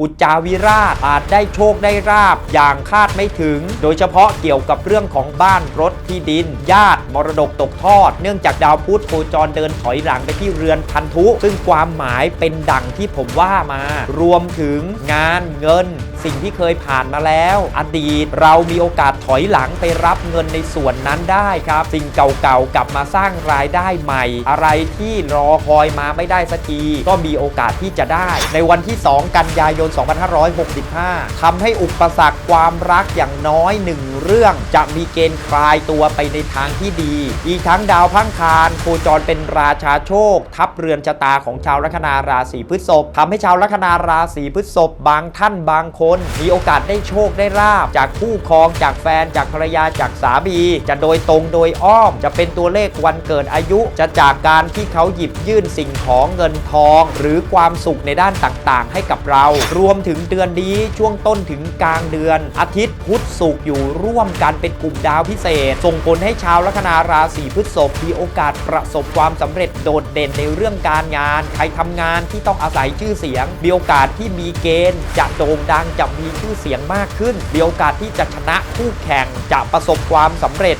อุจจาวิราชอาจได้โชคได้ราบอย่างคาดไม่ถึง โดยเฉพาะเกี่ยวกับเรื่องของบ้านรถที่ดิน ญาติมรดกตกทอด เนื่องจากดาวพุธโคจรเดินถอยหลังไปที่เรือนพันธุ ซึ่งความหมายเป็นดังที่ผมว่ามา รวมถึงงานเงิน สิ่งที่เคยผ่านมาแล้ว อดีตเรามีโอกาสถอยหลังไปรับเงินในส่วนนั้นได้ครับ สิ่งเก่าๆกลับมาสร้างรายได้ใหม่ อะไรที่รอคอยมาไม่ได้สักทีก็มีโอกาสที่จะได้ ในวันที่ 2 กันยายน2565ทำให้อุปสรรคความรักอย่างน้อยหนึ่งเรื่อง จะมีเกณฑ์คลายตัวไปในทางที่ดี อีกทั้งดาวพังคารโคจรเป็นราชาโชค ทับเรือนชะตาของชาวลัคนาราศีพฤษภทำให้ชาวลัคนาราศีพฤษภบางท่านบางคน มีโอกาสได้โชคได้ลาบ จากคู่ครองจากแฟนจากภรรยาจากสามี จะโดยตรงโดยอ้อม จะเป็นตัวเลขวันเกิดอายุ จะจากการที่เขาหยิบยื่นสิ่งของเงินทอง หรือความสุขในด้านต่างๆ ให้กับเรารวมถึงเดือนนี้ช่วงต้นถึงกลางเดือน อาทิตย์พุธศุกร์อยู่ร่วมกันเป็นกลุ่มดาวพิเศษ ส่งผลให้ชาวลัคนาราศีพฤษภมีโอกาสประสบความสำเร็จโดดเด่นในเรื่องการงาน ใครทำงานที่ต้องอาศัยชื่อเสียง มีโอกาสที่มีเกณฑ์ จะโด่งดังจะมีชื่อเสียงมากขึ้น มีโอกาสที่จะชนะคู่แข่งจะประสบความสำเร็จ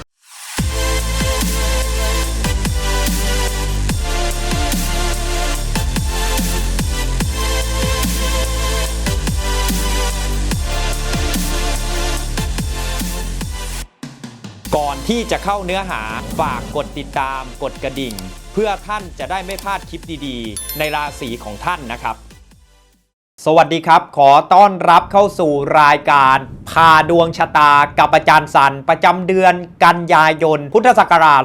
ที่จะเข้าเนื้อหาฝากกดติดตาม กดกระดิ่ง เพื่อท่านจะได้ไม่พลาดคลิปดีๆ ในราศีของท่านนะครับ สวัสดีครับ ขอต้อนรับเข้าสู่รายการพาดวงชะตากับอาจารย์สัน ประจำเดือนกันยายน พุทธศักราช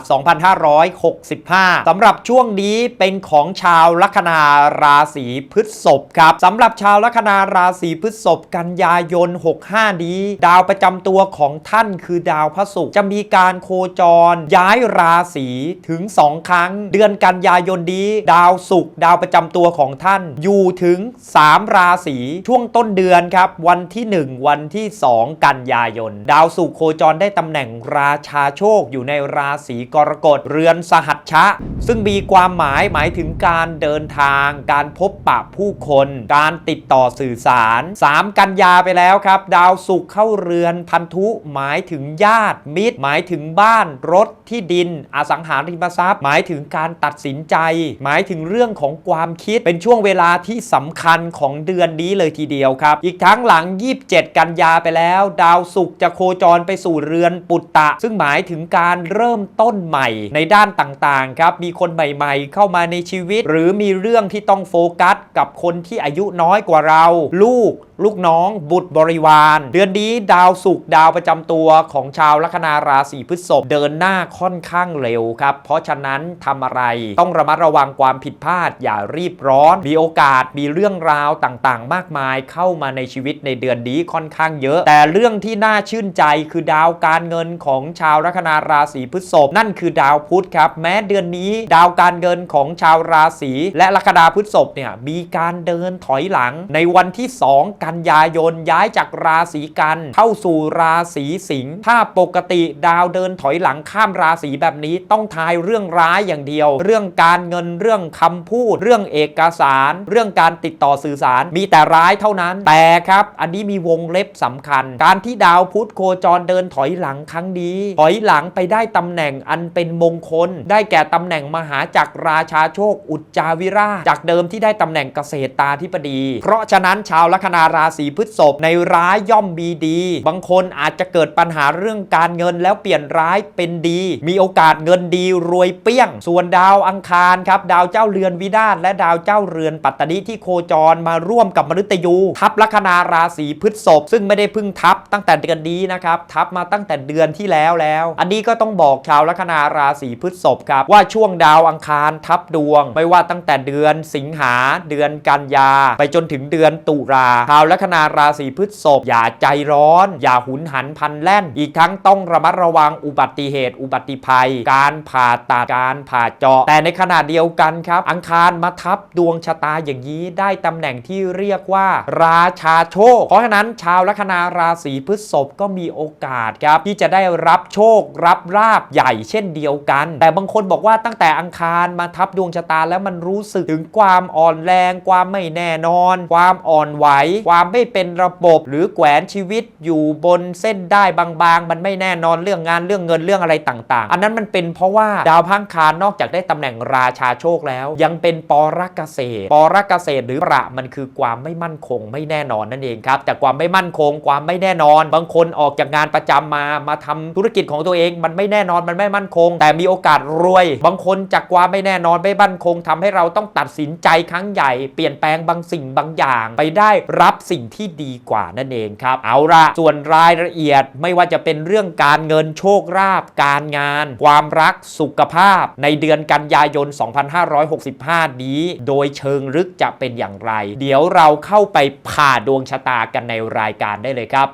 2565 สำหรับช่วงนี้เป็นของชาวลัคนาราศีพฤษภครับสำหรับชาวลัคนาราศีพฤษภกันยายน 65 นี้ ดาวประจำตัวของท่านคือดาวพระศุกร์จะมีการโคจร ย้ายราศีถึง 2 ครั้ง เดือนกันยายนนี้ ดาวศุกร์ดาวประจำตัวของท่านอยู่ถึง 3 ราศีช่วงต้นเดือนครับ วันที่ 1 วันที่ 2 กันยายน ดาวศุโคจรได้ตำแหน่งราชาโชคอยู่ในราศีกรกฎเรือนสหัชชะ ซึ่งมีความหมายหมายถึงการเดินทาง การพบปะผู้คน การติดต่อสื่อสาร 3 กันยาไปแล้วครับ ดาวศุกร์เข้าเรือนพันธุหมายถึงญาติมิตร หมายถึงบ้านรถ ที่ดินอสังหาริมทรัพย์ หมายถึงการตัดสินใจ หมายถึงเรื่องของความคิดเป็นช่วงเวลาที่สำคัญของเดือนนี้เลยทีเดียวครับ อีกทั้งหลัง 27 กันยาไปแล้ว ดาวศุกร์จะโคจรไปสู่เรือนปุตตะ ซึ่งหมายถึงการเริ่มต้นใหม่ในด้านต่างๆครับมีคนใหม่ๆ เข้ามาในชีวิต หรือมีเรื่องที่ต้องโฟกัส กับคนที่อายุน้อยกว่าเรา ลูกลูกน้องบุตรบริวาร เดือนนี้ดาวศุกร์ดาวประจำตัวของชาวลัคนาราศีพฤษภเดินหน้าค่อนข้างเร็วครับ เพราะฉะนั้นทำอะไรต้องระมัดระวังความผิดพลาด อย่ารีบร้อน มีโอกาสมีเรื่องราวต่างๆ มากมายเข้ามาในชีวิตในเดือนนี้ค่อนข้างเยอะ แต่เรื่องที่น่าชื่นใจคือดาวการเงินของชาวลัคนาราศีพฤษภนั่นคือดาวพุธครับ แม้เดือนนี้ ดาวการเงินของชาวราศีและลัคนาพฤษภเนี่ยมีการเดินถอยหลัง ในวันที่ 2 กันยายนย้ายจากราศีกัน เข้าสู่ราศีสิงห์ถ้าปกติดาวเดินถอยหลังข้ามราศีแบบนี้ต้องทายเรื่องร้ายอย่างเดียว เรื่องการเงินเรื่องคำพูด เรื่องเอกสาร เรื่องการติดต่อสื่อสาร มีแต่ร้ายเท่านั้น แต่ครับ อันนี้มีวงเล็บสำคัญ การที่ดาวพุธโคจรเดินถอยหลังครั้งนี้ ถอยหลังไปได้ตำแหน่งอันเป็นมงคล ได้แก่ตำแหน่งมหาจักรราชาโชค อุจจาวิราชจากเดิมที่ได้ตำแหน่งเกษตรตาธิบดี เพราะฉะนั้นชาวลัคนาราศีพฤษภในร้ายย่อมมีดี บางคนอาจจะเกิดปัญหาเรื่องการเงินแล้วเปลี่ยนร้ายเป็นดีมีโอกาสเงินดีรวยเปี้ยง ส่วนดาวอังคารครับดาวเจ้าเรือนวินาศและดาวเจ้าเรือนปัตตนิที่โคจรมาร่วมกับมฤตยู ทับลัคนาราศีพฤษภซึ่งไม่ได้พึ่งทับตั้งแต่เดือนนี้นะครับทับมาตั้งแต่เดือนที่แล้วแล้ว อันนี้ก็ต้องบอกชาวลัคนาราศีพฤษภครับว่าช่วงดาวอังคารทับดวง ไม่ว่าตั้งแต่เดือนสิงหาเดือนกันยา ไปจนถึงเดือนตุลาชาวลัคนาราศีพฤษภอย่าใจร้อน อย่าหุนหันพันแล่น อีกทั้งต้องระมัดระวังอุบัติเหตุอุบัติฏิภัย การผ่าตัดการผ่าเจาะ แต่ในขณะเดียวกันครับ อังคารมาทับดวงชะตาอย่างนี้ได้ตำแหน่งที่เรียกว่า ราชาโชค เพราะฉะนั้นชาวลัคนาราศีพฤษภก็มีโอกาสครับที่จะได้รับโชครับลาบใหญ่เช่นเดียวกัน แต่บางคนบอกว่าตั้งแต่อังคารมาทับดวงชะตาแล้วมันรู้สึกถึงความอ่อนแรง ความไม่แน่นอน ความอ่อนไหว ความไม่เป็นระบบ หรือแขวนชีวิตอยู่บนเส้นได้บางๆ มันไม่แน่นอนเรื่องงานเรื่องเงินเรื่องอะไรต่างๆ อันนั้นมันเป็นเพราะว่าดาวพังคารนอกจากได้ตำแหน่งราชาโชคแล้ว ยังเป็นปรกเกษตรปรกเกษตรหรือประมันคือความไม่มั่นคงไม่แน่นอนนั่นเองครับแต่ความไม่มั่นคงความไม่แน่นอน บางคนออกจากงานประจำมามาทำธุรกิจของตัวเอง มันไม่แน่นอนมันไม่มั่นคง แต่มีโอกาสรวย บางคนจากความไม่แน่นอนไม่มั่นคงทำให้เราต้องตัดสินใจครั้งใหญ่ เปลี่ยนแปลงบางสิ่งบางอย่าง ไปได้รับสิ่งที่ดีกว่านั่นเองครับ เอาละส่วนรายละเอียดไม่ว่าจะเป็นเรื่องการเงินโชคลาภการงานความรักสุขภาพในเดือนกันยายน 2565 นี้ โดยเชิงลึกจะเป็นอย่างไร เดี๋ยวเราเข้าไปผ่าดวงชะตากันในรายการได้เลยครับ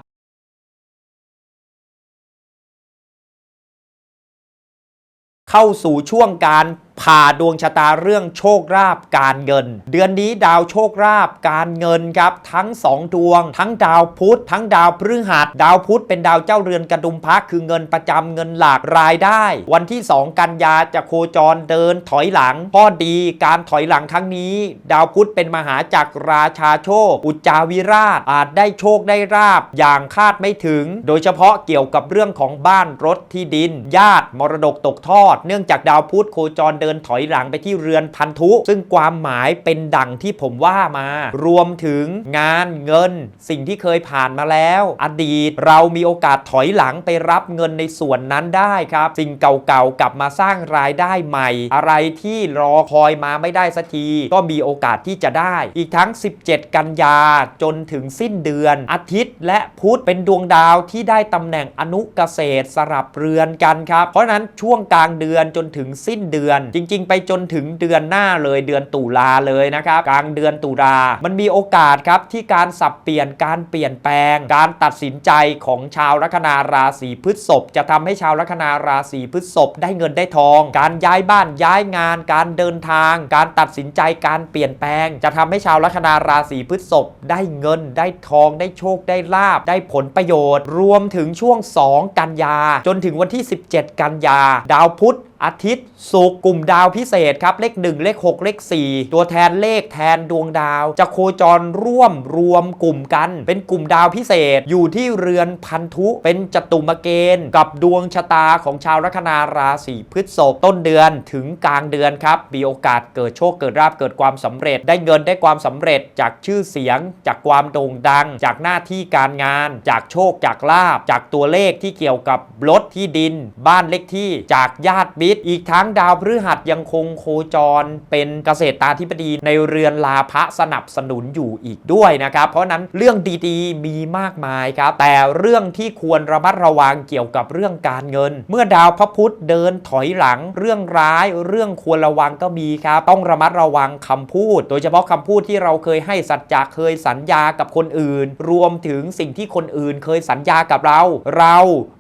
เข้าสู่ช่วงการ ผ่าดวงชะตาเรื่องโชคลาภการเงิน เดือนนี้ดาวโชคลาภการเงินครับทั้ง 2 ดวง ทั้งดาวพุธทั้งดาวพฤหัส ดาวพุธเป็นดาวเจ้าเรือนกระดุมพักคือเงินประจำเงินหลักรายได้ วันที่ 2 กันยาจะโคจรเดินถอยหลังข้อดีการถอยหลังครั้งนี้ ดาวพุธเป็นมหาจักรราชาโชค อุจจาวิราชอาจได้โชคได้ราบอย่างคาดไม่ถึง โดยเฉพาะเกี่ยวกับเรื่องของบ้านรถที่ดิน ญาติมรดกตกทอด เนื่องจากดาวพุธโคจรเดินถอยหลังไปที่เรือนพันธุ ซึ่งความหมายเป็นดังที่ผมว่ามา รวมถึงงานเงิน สิ่งที่เคยผ่านมาแล้ว อดีตเรามีโอกาสถอยหลังไปรับเงินในส่วนนั้นได้ครับ สิ่งเก่าๆกลับมาสร้างรายได้ใหม่ อะไรที่รอคอยมาไม่ได้สักที ก็มีโอกาสที่จะได้ อีกทั้ง 17 กันยาจนถึงสิ้นเดือน อาทิตย์และพุธเป็นดวงดาวที่ได้ตำแหน่งอนุเกษตรสลับเรือนกันครับ เพราะฉะนั้นช่วงกลางเดือนจนถึงสิ้นเดือน จจริง ๆ ไปจนถึงเดือนหน้าเลยเดือนตุลาเลยนะครับ กลางเดือนตุลา มันมีโอกาสครับที่การสับเปลี่ยนการเปลี่ยนแปลง การตัดสินใจของชาวลัคนาราศีพฤษภจะทำให้ชาวลัคนาราศีพฤษภได้เงินได้ทอง การย้ายบ้านย้ายงาน การเดินทาง การตัดสินใจการเปลี่ยนแปลง จะทำให้ชาวลัคนาราศีพฤษภได้เงินได้ทอง ได้โชคได้ลาบ ได้ผลประโยชน์ รวมถึงช่วง 2 กันยา จนถึงวันที่ 17 กันยา ดาวพุธ อาทิตย์ศุกกลุ่มดาวพิเศษครับ เลข 1 เลข 6 เลข 4 ตัวแทนเลขแทนดวงดาว จะโคจรร่วมรวมกลุ่มกัน เป็นกลุ่มดาวพิเศษอยู่ที่เรือนพันธุเป็นจตุมเกณฑ์ กับดวงชะตาของชาวลัคนาราศีพฤษภต้นเดือนถึงกลางเดือนครับ มีโอกาสเกิดโชคเกิดราบเกิดความสำเร็จ ได้เงินได้ความสำเร็จจากชื่อเสียง จากความโด่งดัง จากหน้าที่การงาน จากโชคจากลาบจากตัวเลขที่เกี่ยวกับรถที่ดิน บ้านเลขที่จากญาติมิตอีกทั้งดาวพฤหัสยังคงโคจรเป็นเกษตรตาธิบดีในเรือนลาภะสนับสนุนอยู่อีกด้วยนะครับ เพราะนั้นเรื่องดีๆ มีมากมายครับ แต่เรื่องที่ควรระมัดระวังเกี่ยวกับเรื่องการเงิน เมื่อดาวพระพุธเดินถอยหลัง เรื่องร้าย เรื่องควรระวังก็มีครับต้องระมัดระวังคำพูด โดยเฉพาะคำพูดที่เราเคยให้สัจจะเคยสัญญากับคนอื่น รวมถึงสิ่งที่คนอื่นเคยสัญญากับเรา เรา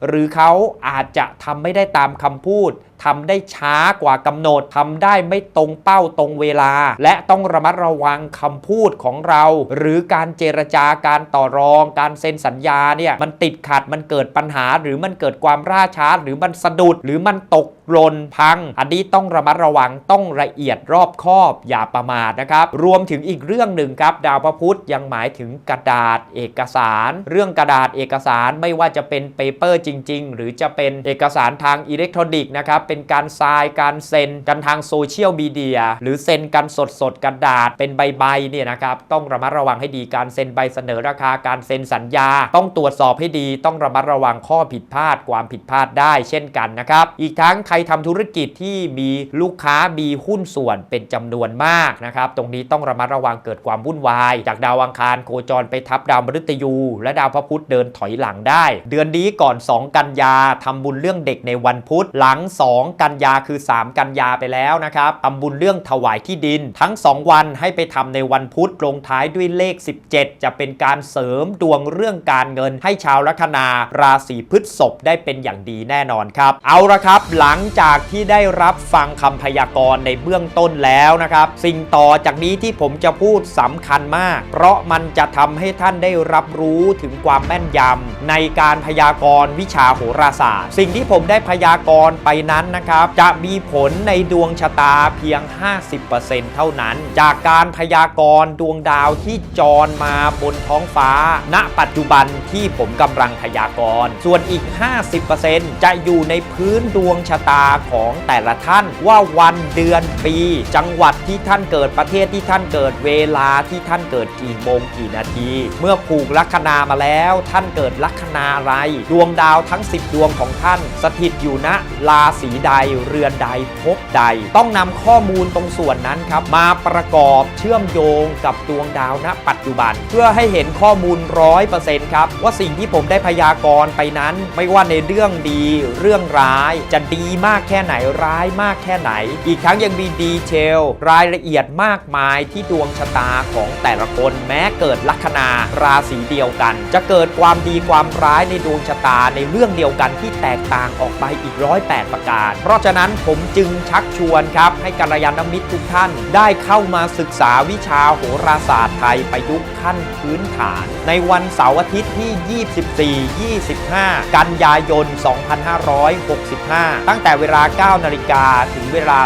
หรือเขาอาจจะทำไม่ได้ตามคำพูดทำได้ช้ากว่ากำหนดทำได้ไม่ตรงเป้าตรงเวลา และต้องระมัดระวังคำพูดของเรา หรือการเจรจาการต่อรอง การเซ็นสัญญาเนี่ยมันติดขัดมันเกิดปัญหา หรือมันเกิดความร่าช้า หรือมันสะดุดหรือมันตก หล่นพัง อันนี้ต้องระมัดระวังต้องละเอียดรอบคอบอย่าประมาทนะครับ รวมถึงอีกเรื่องหนึ่งครับ ดาวพระพุธยังหมายถึงกระดาษเอกสาร เรื่องกระดาษเอกสารไม่ว่าจะเป็นเปเปอร์จริง ๆ หรือจะเป็นเอกสารทางอิเล็กทรอนิกส์นะครับ เป็นการทรายการเซ็นกันทางโซเชียลมีเดียหรือเซ็นกันสดๆกระดาษเป็นใบๆเนี่ยนะครับต้องระมัดระวังให้ดีการเซ็นใบเสนอราคาการเซ็นสัญญา ต้องตรวจสอบให้ดี ต้องระมัดระวังข้อผิดพลาดความผิดพลาดได้เช่นกันนะครับอีกทั้งใครทำธุรกิจที่มีลูกค้ามีหุ้นส่วนเป็นจำนวนมากนะครับตรงนี้ต้องระมัดระวังเกิดความวุ่นวาย จากดาวอังคารโคจรไปทับดาวมฤตยู และดาวพระพุธเดินถอยหลังได้ เดือนนี้ก่อน 2 กันยาทำบุญเรื่องเด็กในวันพุธหลัง 2 กันยาคือ 3 กันยาไปแล้วนะครับทำบุญเรื่องถวายที่ดิน ทั้ง 2 วันให้ไปทำในวันพุธลงท้ายด้วยเลข 17 จะเป็นการเสริมดวงเรื่องการเงินให้ชาวลัคนาราศีพฤษภได้เป็นอย่างดีแน่นอนครับ เอาละครับหลังจากที่ได้รับฟังคำพยากรณ์ในเบื้องต้นแล้วนะครับ สิ่งต่อจากนี้ที่ผมจะพูดสำคัญมาก เพราะมันจะทำให้ท่านได้รับรู้ถึงความแม่นยำในการพยากรณ์วิชาโหราศาสตร์ สิ่งที่ผมได้พยากรณ์ไปนั้นนะครับ จะมีผลในดวงชะตาเพียง 50%เท่านั้น จากการพยากรณ์ดวงดาวที่จรมาบนท้องฟ้า ณ ปัจจุบันที่ผมกำลังพยากรณ์ส่วนอีก 50%จะอยู่ในพื้นดวงชะตาของแต่ละท่านว่าวันเดือนปี จังหวัดที่ท่านเกิดประเทศที่ท่านเกิดเวลาที่ท่านเกิดกี่โมงกี่นาที เมื่อผูกลัคนามาแล้ว ท่านเกิดลัคนาอะไร ดวงดาวทั้ง 10 ดวงของท่าน สถิตอยู่ณราศีใดเรือนใดภพใด ต้องนำข้อมูลตรงส่วนนั้นครับ มาประกอบเชื่อมโยงกับดวงดาวณปัจจุบัน เพื่อให้เห็นข้อมูลร้อยเปอร์เซ็นต์ครับ ว่าสิ่งที่ผมได้พยากรณ์ไปนั้น ไม่ว่าในเรื่องดีเรื่องร้ายจะดีมากากแค่ไหนร้ายมากแค่ไหน อีกทั้งยังมีดีเทลรายละเอียดมากมายที่ดวงชะตาของแต่ละคนแม้เกิดลัคนาราศีเดียวกัน จะเกิดความดีความร้ายในดวงชะตาในเรื่องเดียวกันที่แตกต่างออกไปอีกร้อยแปดประการ เพราะฉะนั้นผมจึงชักชวนครับ ให้กัลยาณมิตรทุกท่าน ได้เข้ามาศึกษาวิชาโหราศาสตร์ไทยประยุกต์ขั้นพื้นฐาน ในวันเสาร์อาทิตย์ที่ 24-25 กันยายน 2565 ตั้งแต่เวลา 9 นาฬิกาถึงเวลา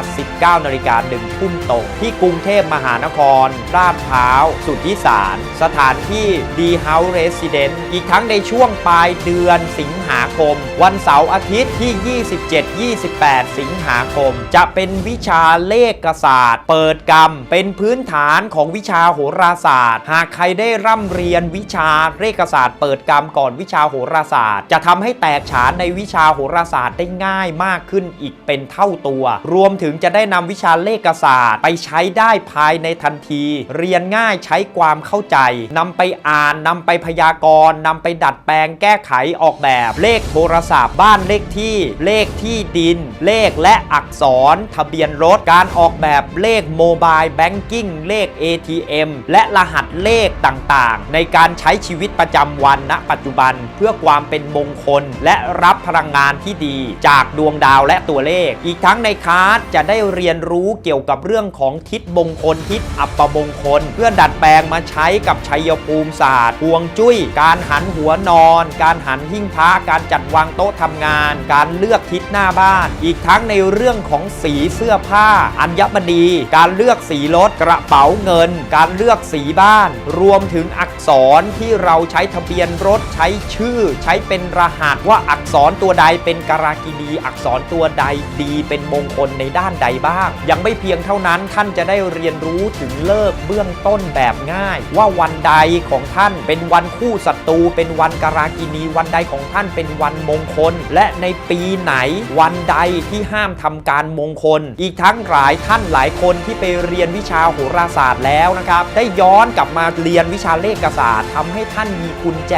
19 นาฬิกา1ทุ่มตรงที่กรุงเทพมหานครลาดพร้าว สุทธิสาร สถานที่ D House Residence อีกทั้งในช่วงปลายเดือนสิงหาคม วันเสาร์อาทิตย์ที่ 27-28 สิงหาคม จะเป็นวิชาเลขศาสตร์ เปิดกรรม เป็นพื้นฐานของวิชาโหราศาสตร์ หากใครได้ร่ำเรียนวิชาเลขศาสตร์ เปิดกรรมก่อนวิชาโหราศาสตร์ จะทำให้แตกฉานในวิชาโหราศาสตร์ได้ง่ายมากขึ้นอีกเป็นเท่าตัว รวมถึงจะได้นำวิชาเลขศาสตร์ ไปใช้ได้ภายในทันที เรียนง่ายใช้ความเข้าใจนำไปอ่านนำไปพยากรณ์นำไปดัดแปลงแก้ไขออกแบบ เลขโทรศัพท์ บ้านเลขที่ เลขที่ดิน เลขและอักษร ทะเบียนรถ การออกแบบเลขโมบายแบงกิ้งเลข ATM และรหัสเลขต่างๆ ในการใช้ชีวิตประจำวันณปัจจุบัน เพื่อความเป็นมงคลและรับพลังงานที่ดี จากดวงดาวและตัวเลข อีกทั้งในคลาสจะได้เรียนรู้เกี่ยวกับเรื่องของทิศมงคลทิศอัปมงคล เพื่อดัดแปลงมาใช้กับชัยภูมิศาสตร์ฮวงจุ้ย การหันหัวนอน การหันหิ้งพระการจัดวางโต๊ะทำงาน การเลือกทิศหน้าบ้าน อีกทั้งในเรื่องของสีเสื้อผ้า อัญมณี การเลือกสีรถกระเป๋าเงิน การเลือกสีบ้าน รวมถึงอักษรที่เราใช้ทะเบียนรถใช้ชื่อ ใช้เป็นรหัสว่าอักษรตัวใดเป็นการากินีอักษรตัวใดดีเป็นมงคลในด้านใดบ้าง ยังไม่เพียงเท่านั้นท่านจะได้เรียนรู้ถึงเลิกเบื้องต้นแบบง่าย ว่าวันใดของท่านเป็นวันคู่ศัตรูเป็นวันการากินีวันใดของท่านเป็นวันมงคล และในปีไหนวันใดที่ห้ามทำการมงคล อีกทั้งหลายท่านหลายคนที่ไปเรียนวิชาโหราศาสตร์แล้วนะครับ ได้ย้อนกลับมาเรียนวิชาเลขศาสตร์ทำให้ท่านมีกุญแจ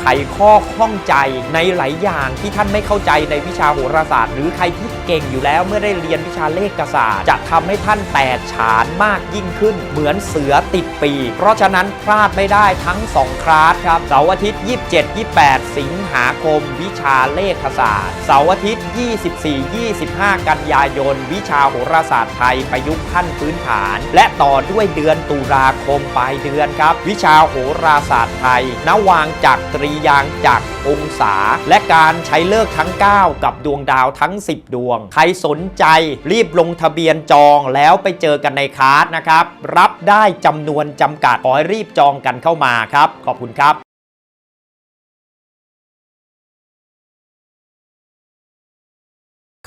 ไขข้อข้องใจในหลายอย่างที่ท่านไม่เข้าใจในวิชาโหราศาสตร์ หรือใครที่เก่งอยู่แล้วเมื่อได้เรียนวิชาเลขศาสตร์ จะทำให้ท่านแตกฉานมากยิ่งขึ้น เหมือนเสือติดปี เพราะฉะนั้นพลาดไม่ได้ทั้ง 2 คลาสครับเสาร์อาทิตย์ 27-28 สิงหาคม วิชาเลขศาสตร์เสาร์อาทิตย์ 24-25 กันยายน วิชาโหราศาสตร์ไทยประยุกต์ขั้นพื้นฐาน และต่อด้วยเดือนตุลาคมปลายเดือนครับ วิชาโหราศาสตร์ไทยนวางจากตรียางจากองศา และการใช้เลิกทั้ง 9 กับดวงดาวทั้ง 10 ดวง ใครสนใจรีบลงทะเบียนจองแล้วไปเจอกันในคลาสนะครับ รับได้จำนวนจำกัดขอให้รีบจองกันเข้ามาครับ ขอบคุณครับ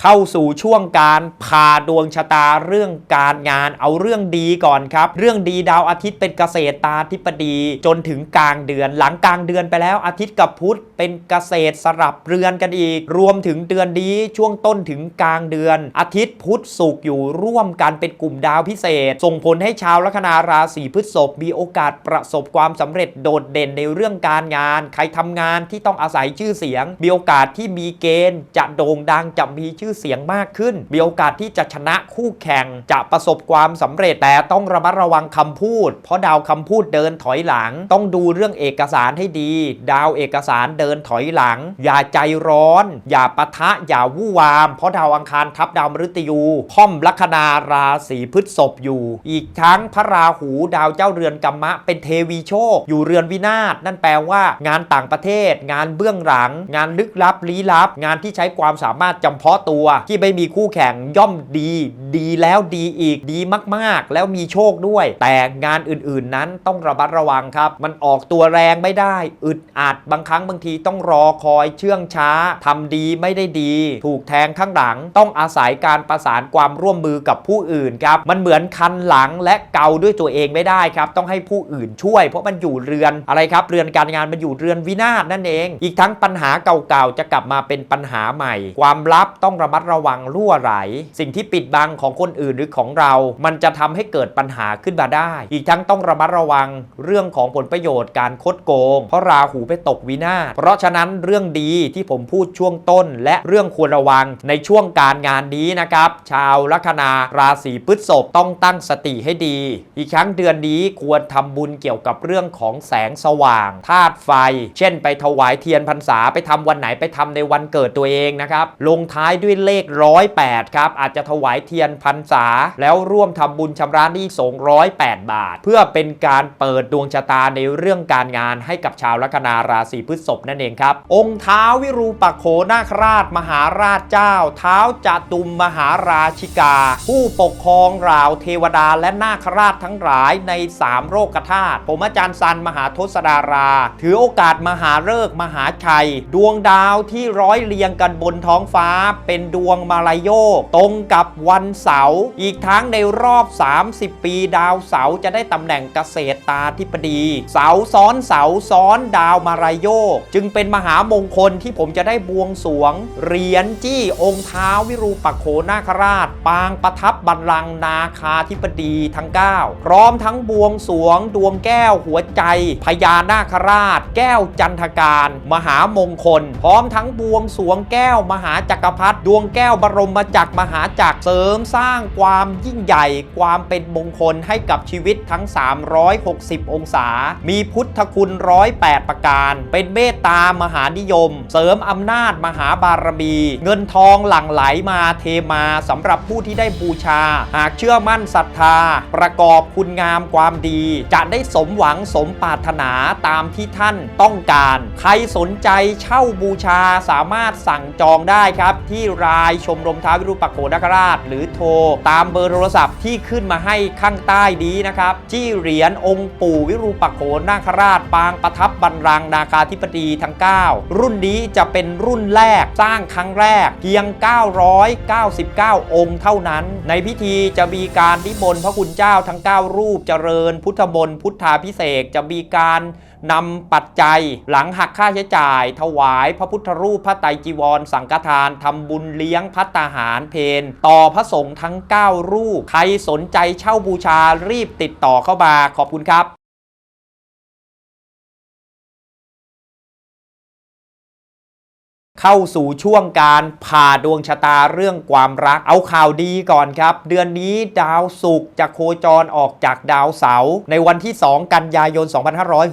เข้าสู่ช่วงการพาดวงชะตาเรื่องการงานเอาเรื่องดีก่อนครับ เรื่องดีดาวอาทิตย์เป็นเกษตรตาธิปดี จนถึงกลางเดือน หลังกลางเดือนไปแล้วอาทิตย์กับพุธเป็นเกษตรสลับเรือนกันอีก รวมถึงเดือนดีช่วงต้นถึงกลางเดือน อาทิตย์พุธศุกร์อยู่ร่วมกันเป็นกลุ่มดาวพิเศษ ส่งผลให้ชาวลัคนาราศีพฤษภมีโอกาสประสบความสำเร็จโดดเด่นในเรื่องการงาน ใครทำงานที่ต้องอาศัยชื่อเสียงมีโอกาสที่มีเกณฑ์จะโด่งดังจะมีชื่ออเสียงมากขึ้น มีโอกาสที่จะชนะคู่แข่งจะประสบความสำเร็จแต่ต้องระมัดระวังคำพูด เพราะดาวคำพูดเดินถอยหลัง ต้องดูเรื่องเอกสารให้ดี ดาวเอกสารเดินถอยหลัง อย่าใจร้อน อย่าปะทะอย่าวู่วาม เพราะดาวอังคารทับดาวมฤตยูค่อมลัคนาราศีพฤษภอยู่ อีกทั้งพระราหูดาวเจ้าเรือนกัมมะ เป็นเทวีโชค อยู่เรือนวินาศนั่นแปลว่างานต่างประเทศ งานเบื้องหลัง งานลึกลับลี้ลับ งานที่ใช้ความสามารถจำเพาะตัวที่ไม่มีคู่แข่งย่อมดี ดีแล้วดีอีกดีมากๆ แล้วมีโชคด้วย แต่งานอื่นๆนั้นต้องระมัดระวังครับ มันออกตัวแรงไม่ได้ อึดอัดบางครั้งบางทีต้องรอคอยเชื่องช้าทำดีไม่ได้ดี ถูกแทงข้างหลัง ต้องอาศัยการประสานความร่วมมือกับผู้อื่นครับ มันเหมือนคันหลังและเกาด้วยตัวเองไม่ได้ครับ ต้องให้ผู้อื่นช่วย เพราะมันอยู่เรือนอะไรครับ เรือนการงานมันอยู่เรือนวินาศนั่นเอง อีกทั้งปัญหาเก่าๆจะกลับมาเป็นปัญหาใหม่ ความลับต้องระมัดระวังรั่วไหล สิ่งที่ปิดบังของคนอื่นหรือของเรา มันจะทำให้เกิดปัญหาขึ้นมาได้ อีกทั้งต้องระมัดระวังเรื่องของผลประโยชน์การคดโกง เพราะราหูไปตกวินาศเพราะฉะนั้นเรื่องดีที่ผมพูดช่วงต้น และเรื่องควรระวังในช่วงการงานนี้นะครับ ชาวลัคนาราศีพฤษภต้องตั้งสติให้ดี อีกครั้งเดือนนี้ควรทำบุญเกี่ยวกับเรื่องของแสงสว่างธาตุไฟ เช่น ไปถวายเทียนพรรษาไปทำวันไหนไปทำในวันเกิดตัวเองนะครับลงท้ายด้วยเลขร้อยแปดครับ อาจจะถวายเทียนพรรษา แล้วร่วมทำบุญชำระหนี้สงร้อยแปดบาท เพื่อเป็นการเปิดดวงชะตาในเรื่องการงานให้กับชาวลัคนาราศีพฤษภนั่นเองครับ องค์ท้าวิรูปักโขนาคราช มหาราชเจ้า เท้าจตุมมหาราชิกา ผู้ปกครองราวเทวดาและนาคราชทั้งหลายในสามโรคธาตุผมอาจารย์ซันมหาทศดารา ถือโอกาสมหาเลิกมหาชัย ดวงดาวที่ร้อยเรียงกันบนท้องฟ้าเป็นดวงมาลายโยก ตรงกับวันเสาร์อีกทั้งในรอบ 30 ปีดาวเสาร์จะได้ตำแหน่งเกษตรตาธิปดี เสาซ้อนเสาซ้อนดาวมาลายโยก จึงเป็นมหามงคลที่ผมจะได้บวงสวงเหรียญจี้องค์เท้าวิรูปักโขนาคราช ปางประทับบัลลังก์นาคาธิปดีทั้ง 9 พร้อมทั้งบวงสวง ดวงแก้วหัวใจ พญานาคราช แก้วจันทการ มหามงคล พร้อมทั้งบวงสวงแก้วมหาจักรพรรดิวงแก้วบรมจักรมหาจักรเสริมสร้างความยิ่งใหญ่ ความเป็นมงคลให้กับชีวิตทั้ง 360 องศา มีพุทธคุณ108 ประการ เป็นเมตตามหานิยม เสริมอำนาจมหาบารมี เงินทองหลั่งไหลมาเทมาสำหรับผู้ที่ได้บูชา หากเชื่อมั่นศรัทธา ประกอบคุณงามความดี จะได้สมหวังสมปรารถนาตามที่ท่านต้องการ ใครสนใจเช่าบูชาสามารถสั่งจองได้ครับที่ราย ชมรมท้าววิรูปักโขนาคราช หรือโทร ตามเบอร์โทรศัพท์ที่ขึ้นมาให้ข้างใต้นี้นะครับที่เหรียญองค์ปู่วิรูปักโขนาคราช ปางประทับบัลลังนาคาธิปดีทั้ง 9 รุ่นนี้จะเป็นรุ่นแรกสร้างครั้งแรกเพียง 999 องค์เท่านั้น ในพิธีจะมีการนิมนต์พระคุณเจ้าทั้ง 9 รูปเจริญ พุทธมนต์พุทธาพิเศษจะมีการ นำปัจจัยหลังหักค่าใช้จ่าย ถวายพระพุทธรูปพระไตรจีวร สังฆทานทำบุญเลี้ยงพัตตาหารเพนต่อพระสงฆ์ทั้ง 9 รูป ใครสนใจเช่าบูชารีบติดต่อเข้ามาขอบคุณครับ เข้าสู่ช่วงการผ่าดวงชะตาเรื่องความรัก เอาข่าวดีก่อนครับ เดือนนี้ดาวศุกร์จะโคจรออกจากดาวเสาร์ในวันที่ 2 กันยายน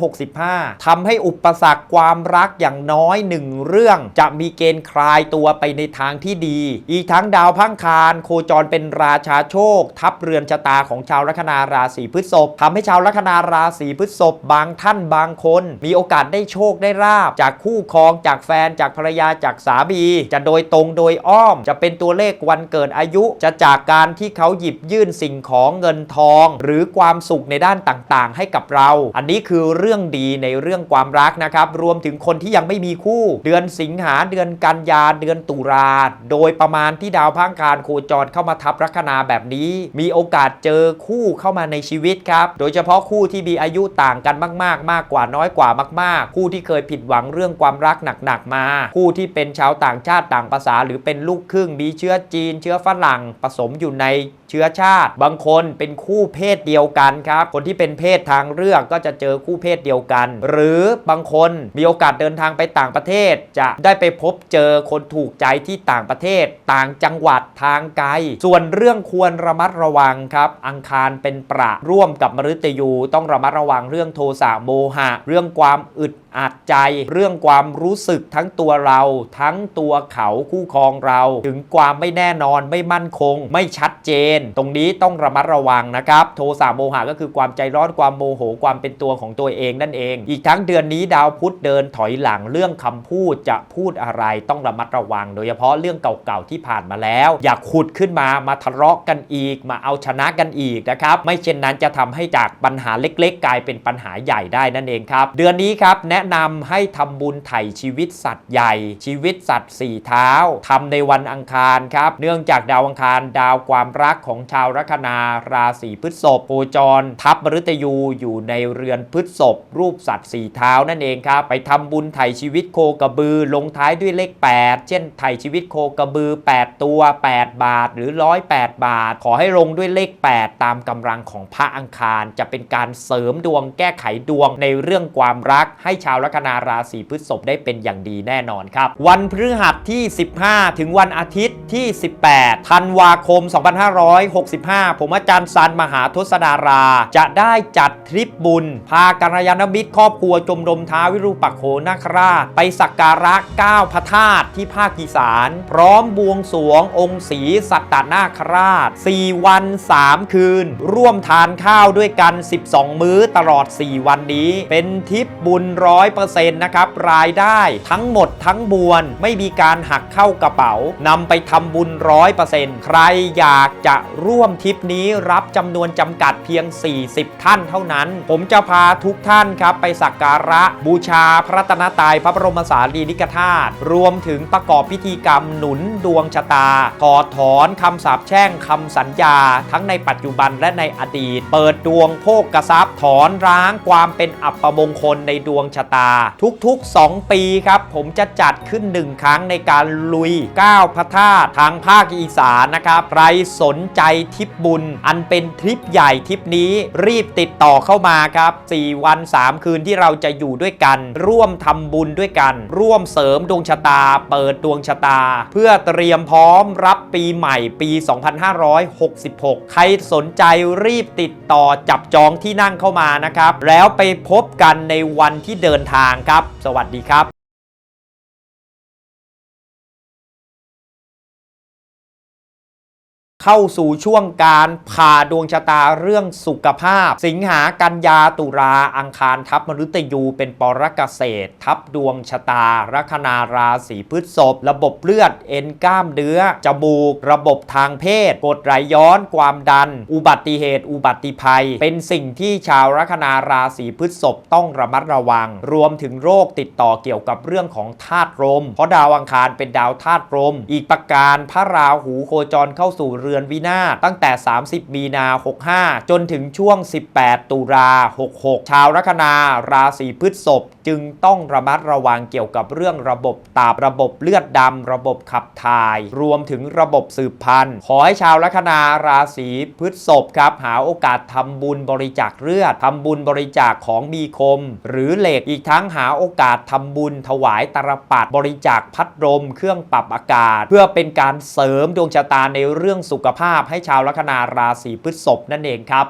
2565ทำให้อุปสรรคความรักอย่างน้อยหนึ่งเรื่อง จะมีเกณฑ์คลายตัวไปในทางที่ดี อีกทั้งดาวพังคารโคจรเป็นราชาโชค ทับเรือนชะตาของชาวลัคนาราศีพฤษภทำให้ชาวลัคนาราศีพฤษภบางท่านบางคน มีโอกาสได้โชคได้ราบจากคู่ครองจากแฟนจากภรรยาจากสามี จะโดยตรงโดยอ้อม จะเป็นตัวเลขวันเกิดอายุ จะจากการที่เขาหยิบยื่นสิ่งของเงินทอง หรือความสุขในด้านต่างๆ ให้กับเรา อันนี้คือเรื่องดีในเรื่องความรักนะครับ รวมถึงคนที่ยังไม่มีคู่ เดือนสิงหาเดือนกันยาเดือนตุลาโดยประมาณที่ดาวพังคารโคจรเข้ามาทับลัคนาแบบนี้ มีโอกาสเจอคู่เข้ามาในชีวิตครับ โดยเฉพาะคู่ที่มีอายุต่างกันมาก ๆ มากกว่าน้อยกว่ามาก ๆ คู่ที่เคยผิดหวังเรื่องความรักหนักๆมา คู่ที่ที่เป็นชาวต่างชาติต่างภาษา หรือเป็นลูกครึ่งมีเชื้อจีน เชื้อฝรั่งผสมอยู่ในเชื้อชาติ บางคนเป็นคู่เพศเดียวกันครับ คนที่เป็นเพศทางเลือกก็จะเจอคู่เพศเดียวกัน หรือบางคนมีโอกาสเดินทางไปต่างประเทศ จะได้ไปพบเจอคนถูกใจที่ต่างประเทศ ต่างจังหวัดทางไกล ส่วนเรื่องควรระมัดระวังครับ อังคารเป็นประร่วมกับมฤตยูต้องระมัดระวังเรื่องโทสะโมหะ เรื่องความอึด อัดใจเรื่องความรู้สึกทั้งตัวเรา ทั้งตัวเขาคู่ครองเรา ถึงความไม่แน่นอนไม่มั่นคง ไม่ชัดเจน ตรงนี้ต้องระมัดระวังนะครับ โทสะโมหะก็คือความใจร้อนความโมโหความเป็นตัวของตัวเองนั่นเอง อีกทั้งเดือนนี้ดาวพุธเดินถอยหลังเรื่องคำพูดจะพูดอะไรต้องระมัดระวัง โดยเฉพาะเรื่องเก่าๆที่ผ่านมาแล้ว อย่าขุดขึ้นมามาทะเลาะกันอีก มาเอาชนะกันอีกนะครับไม่เช่นนั้นจะทำให้จากปัญหาเล็ก ๆ กลายเป็นปัญหาใหญ่ได้นั่นเองครับ เดือนนี้ครับแนะนำให้ทำบุญไถ่ชีวิตสัตว์ใหญ่ ชีวิตสัตว์สี่เท้าทำในวันอังคารครับเนื่องจากดาวอังคารดาวความรักของชาวลัคนาราศีพฤษภโคจร ทับมฤตยูอยู่ในเรือนพฤษภรูปสัตว์สี่เท้านั่นเองครับไปทำบุญไถ่ชีวิตโคกระบือลงท้ายด้วยเลข 8 เช่นไถ่ชีวิตโคกระบือ 8 ตัว 8 บาทหรือ 108 บาท ขอให้ลงด้วยเลข 8 ตามกำลังของพระอังคารจะเป็นการเสริมดวงแก้ไขดวงในเรื่องความรักให้ชาวลัคนาราศีพฤษภได้เป็นอย่างดีแน่นอนครับ วันพฤหัสที่ 15 ถึงวันอาทิตย์ที่ 18 ธันวาคม 2565 ผมอาจารย์ซันมหาทศดารา จะได้จัดทริปบุญ พากัลยาณมิตรครอบครัวจมรมท้าวิรูปักโขนาคราช ไปสักการะ 9 พระธาตุที่ภาคอีสาน พร้อมบวงสรวงองค์ศรีสัตตนาคราช 4 วัน 3 คืน ร่วมทานข้าวด้วยกัน 12 มื้อตลอด 4 วันนี้ เป็นทริปบุญรอ100%นะครับรายได้ทั้งหมดทั้งมวลไม่มีการหักเข้ากระเป๋านำไปทำบุญ 100%ใครอยากจะร่วมทริปนี้รับจำนวนจำกัดเพียง 40 ท่านเท่านั้น ผมจะพาทุกท่านครับไปสักการะบูชาพระตนตรัยพระบรมสารีริกธาตุรวมถึงประกอบพิธีกรรมหนุนดวงชะตาถอดถอนคำสาปแช่งคำสัญญา ทั้งในปัจจุบันและในอดีต เปิดดวงโภกทรัพย์ถอนร้างความเป็นอัปมงคลในดวงชะตา ทุกๆ 2 ปีครับ ผมจะจัดขึ้น 1 ครั้งในการลุย 9 พระธาตุทางภาคอีสานนะครับ ใครสนใจทริปบุญ อันเป็นทริปใหญ่ทริปนี้รีบติดต่อเข้ามาครับ 4 วัน 3 คืนที่เราจะอยู่ด้วยกัน ร่วมทำบุญด้วยกัน ร่วมเสริมดวงชะตา เปิดดวงชะตา เพื่อเตรียมพร้อมรับปีใหม่ปี 2566 ใครสนใจรีบติดต่อจับจองที่นั่งเข้ามานะครับ แล้วไปพบกันในวันที่เดินนทางครับ สวัสดีครับ เข้าสู่ช่วงการผ่าดวงชะตาเรื่องสุขภาพ สิงหากันยาตุลาอังคารทับมฤตยูเป็นปรกเกษตร ทับดวงชะตา ลัคนาราศีพฤษภระบบเลือดเอ็นกล้ามเนื้อ จมูก ระบบทางเพศ กดไหลย้อนความดัน อุบัติเหตุ อุบัติภัย เป็นสิ่งที่ชาวลัคนาราศีพฤษภต้องระมัดระวัง รวมถึงโรคติดต่อเกี่ยวกับเรื่องของธาตุลมเพราะดาวอังคารเป็นดาวธาตุลมอีกประการพระราหูโคจรเข้าสู่รือนวินาศตั้งแต่ 30 มีนา 65 จนถึงช่วง 18 ตุลา 66 ชาวลัคนาราศีพฤษภจึงต้องระมัดระวังเกี่ยวกับเรื่องระบบตับระบบเลือดดำระบบขับถ่าย รวมถึงระบบสืบพันธุ์ ขอให้ชาวลัคนาราศีพฤษภครับ หาโอกาสทำบุญบริจาคเลือดทำบุญบริจาคของมีคม หรือเหล็กอีกทั้งหาโอกาสทำบุญถวายตรปัดบริจาคพัดลมเครื่องปรับอากาศ เพื่อเป็นการเสริมดวงชะตาในเรื่องสุสุขภาพให้ชาวลัคนาราศีพฤษภนั่นเองครับ